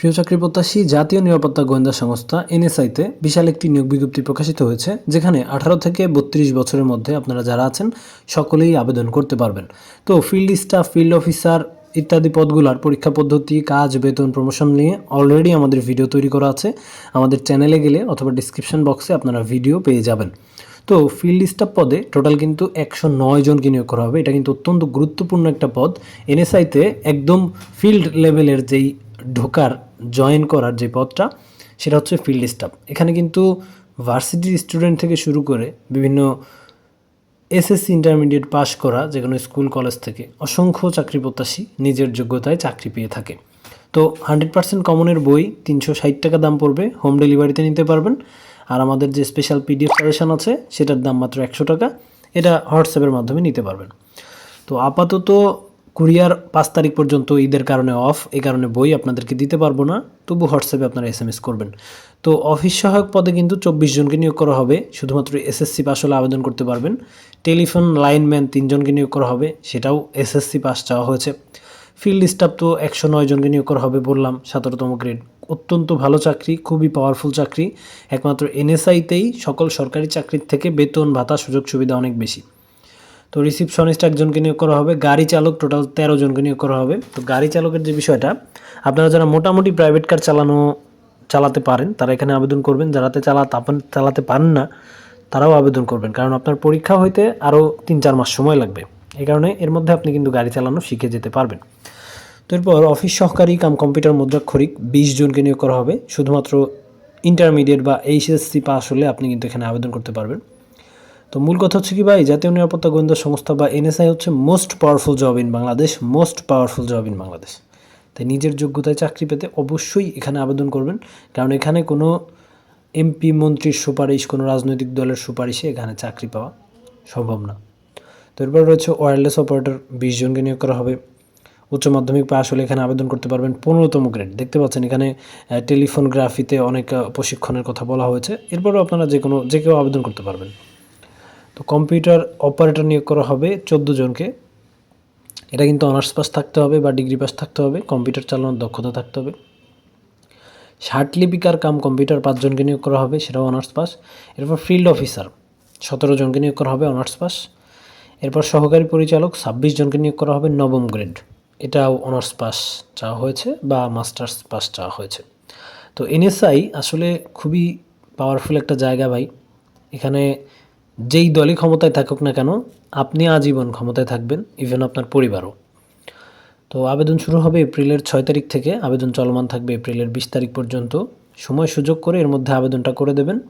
প্রিয় চাকরি প্রত্যাশী জাতীয় নিরাপত্তা গোয়েন্দা সংস্থা, এনএসআইতে বিশাল একটি নিয়োগ বিজ্ঞপ্তি প্রকাশিত হয়েছে, যেখানে আঠারো থেকে বত্রিশ বছরের মধ্যে আপনারা যারা আছেন, সকলেই আবেদন করতে পারবেন। তো ফিল্ড স্টাফ ফিল্ড অফিসার ইত্যাদি পদগুলোর পরীক্ষা পদ্ধতি, কাজ, বেতন প্রমোশন নিয়ে অলরেডি আমাদের ভিডিও তৈরি করা আছে। আমাদের চ্যানেলে গেলে অথবা ডিসক্রিপশন বক্সে আপনারা ভিডিও পেয়ে যাবেন। তো ফিল্ড স্টাফ পদে টোটাল কিন্তু একশো নয় জনকে নিয়োগ করা হবে। এটা কিন্তু অত্যন্ত গুরুত্বপূর্ণ একটা পদ। এনএসআইতে একদম ফিল্ড লেভেলের যেই ঢোকার জয়েন করার যে পদটা সেটা হচ্ছে ফিল্ড স্টাফ এখানে কিন্তু ভার্সিটির স্টুডেন্ট থেকে শুরু করে বিভিন্ন এসএসসি ইন্টারমিডিয়েট পাশ করা যে কোনো স্কুল কলেজ থেকে অসংখ্য চাকরি প্রত্যাশী নিজের যোগ্যতায় চাকরি পেয়ে থাকে। তো হান্ড্রেড পার্সেন্ট কমনের বই, তিনশো ষাট টাকা দাম পড়বে হোম ডেলিভারিতে নিতে পারবেন। আর আমাদের যে স্পেশাল পিডিএফ সাজেশন আছে, সেটার দাম মাত্র একশো টাকা, এটা হোয়াটসঅ্যাপের মাধ্যমে নিতে পারবেন। তো আপাতত কুরিয়ার পাঁচ তারিখ পর্যন্ত ঈদের কারণে অফ এই কারণে বই আপনাদেরকে দিতে পারব না। তবু হোয়াটসঅ্যাপে আপনারা এস এম এস করবেন। তো অফিস সহায়ক পদে কিন্তু চব্বিশ জনকে নিয়োগ করা হবে। শুধুমাত্র এসএসসি পাস হলে আবেদন করতে পারবেন। টেলিফোন লাইনম্যান তিনজনকে নিয়োগ করা হবে, সেটাও এসএসসি পাস চাওয়া হয়েছে। ফিল্ড স্টাফ তো একশো নয় জনকে নিয়োগ করা হবে বললাম, সতেরোতম গ্রেড অত্যন্ত ভালো চাকরি, খুবই পাওয়ারফুল চাকরি। একমাত্র এনএসআইতেই সকল সরকারি চাকরির থেকে বেতন, ভাতা সুযোগ সুবিধা অনেক বেশি। তো রিসিপশনিস্ট একজনকে নিয়োগ করা হবে, গাড়ি চালক টোটাল তেরো জনকে নিয়োগ করা হবে। তো গাড়ি চালকের যে বিষয়টা, আপনারা যারা মোটামুটি প্রাইভেট কার চালানো, চালাতে পারেন, তারা এখানে আবেদন করবেন। যারাতে চালা চালাতে পারেন না, তারাও আবেদন করবেন। কারণ আপনার পরীক্ষা হইতে আরও তিন চার মাস সময় লাগবে। এই কারণে এর মধ্যে আপনি কিন্তু গাড়ি চালানো শিখে যেতে পারবেন। তো এরপর অফিস সহকারী কাম কম্পিউটার মুদ্রাক্ষরিক বিশ জনকে নিয়োগ করা হবে। শুধুমাত্র ইন্টারমিডিয়েট বা এইচএসসি পাস হলে আপনি কিন্তু এখানে আবেদন করতে পারবেন। তো মূল কথা হচ্ছে কি ভাই, জাতীয় নিরাপত্তা গোয়েন্দা সংস্থা বা এনএসআই হচ্ছে most powerful job in Bangladesh most powerful job in Bangladesh তাই নিজের যোগ্যতায় চাকরি পেতে অবশ্যই এখানে আবেদন করবেন, কারণ এখানে কোনো এমপি মন্ত্রীর সুপারিশ, কোনো রাজনৈতিক দলের সুপারিশে এখানে চাকরি পাওয়া সম্ভব না। তো এরপর রয়েছে ওয়্যারলেস অপারেটর বিশ জনকে নিয়োগ করা হবে। উচ্চ মাধ্যমিক পাস হলে এখানে আবেদন করতে পারবেন পনেরোতম গ্রেড দেখতে পাচ্ছেন এখানে টেলিফোন গ্রাফিতে অনেক প্রশিক্ষণের কথা বলা হয়েছে। এরপরও আপনারা যে কোনো যে কেউ আবেদন করতে পারবেন। তো কম্পিউটার অপারেটর নিয়োগ করা হবে চোদ্দ জনকে। এটা কিন্তু অনার্স পাস থাকতে হবে বা ডিগ্রি পাস থাকতে হবে কম্পিউটার চালানোর দক্ষতা থাকতে হবে। লিপিকার কাম কম্পিউটার পাঁচজনকে নিয়োগ করা হবে, সেটাও অনার্স পাস এরপর ফিল্ড অফিসার সতেরো জনকে নিয়োগ করা হবে অনার্স পাস এরপর সহকারী পরিচালক, ছাব্বিশ জনকে নিয়োগ করা হবে, নবম গ্রেড এটাও অনার্স পাস চাওয়া হয়েছে বা মাস্টার্স পাস চাওয়া হয়েছে। তো এনএসআই আসলে খুবই পাওয়ারফুল একটা জায়গা ভাই। এখানে যেই দলই ক্ষমতায় থাকুক না কেন, আপনি আজীবন ক্ষমতায় থাকবেন ইভেন আপনার পরিবারও। তো আবেদন শুরু হবে এপ্রিলের ছয় তারিখ থেকে, আবেদন চলমান থাকবে এপ্রিলের বিশ তারিখ পর্যন্ত। সময় সুযোগ করে এর মধ্যে আবেদনটা করে দেবেন।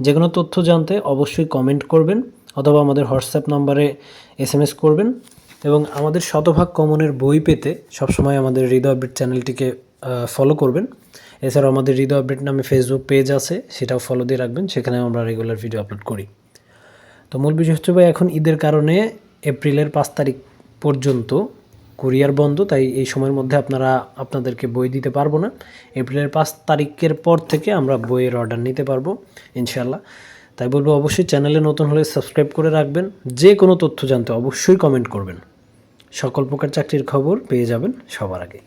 যে কোনো তথ্য জানতে অবশ্যই কমেন্ট করবেন, অথবা আমাদের হোয়াটসঅ্যাপ নাম্বারে এস এম এস করবেন। এবং আমাদের শতভাগ কমনের বই পেতে সবসময় আমাদের হৃদয় আপডেট চ্যানেলটিকে ফলো করবেন। এছাড়াও আমাদের হৃদয় আপডেট নামে ফেসবুক পেজ আছে, সেটাও ফলো দিয়ে রাখবেন সেখানে আমরা রেগুলার ভিডিও আপলোড করি। তো মূল বিষয় হচ্ছে ভাই, এখন ঈদের কারণে এপ্রিলের পাঁচ তারিখ পর্যন্ত কুরিয়ার বন্ধ, তাই এই সময়ের মধ্যে আপনারা, আপনাদেরকে বই দিতে পারব না। এপ্রিলের পাঁচ তারিখের পর থেকে আমরা বইয়ের অর্ডার নিতে পারব ইনশাল্লাহ তাই বলব, অবশ্যই চ্যানেলে নতুন হলে সাবস্ক্রাইব করে রাখবেন, যে কোনো তথ্য জানতে অবশ্যই কমেন্ট করবেন। সকল প্রকার চাকরির খবর পেয়ে যাবেন সবার আগে।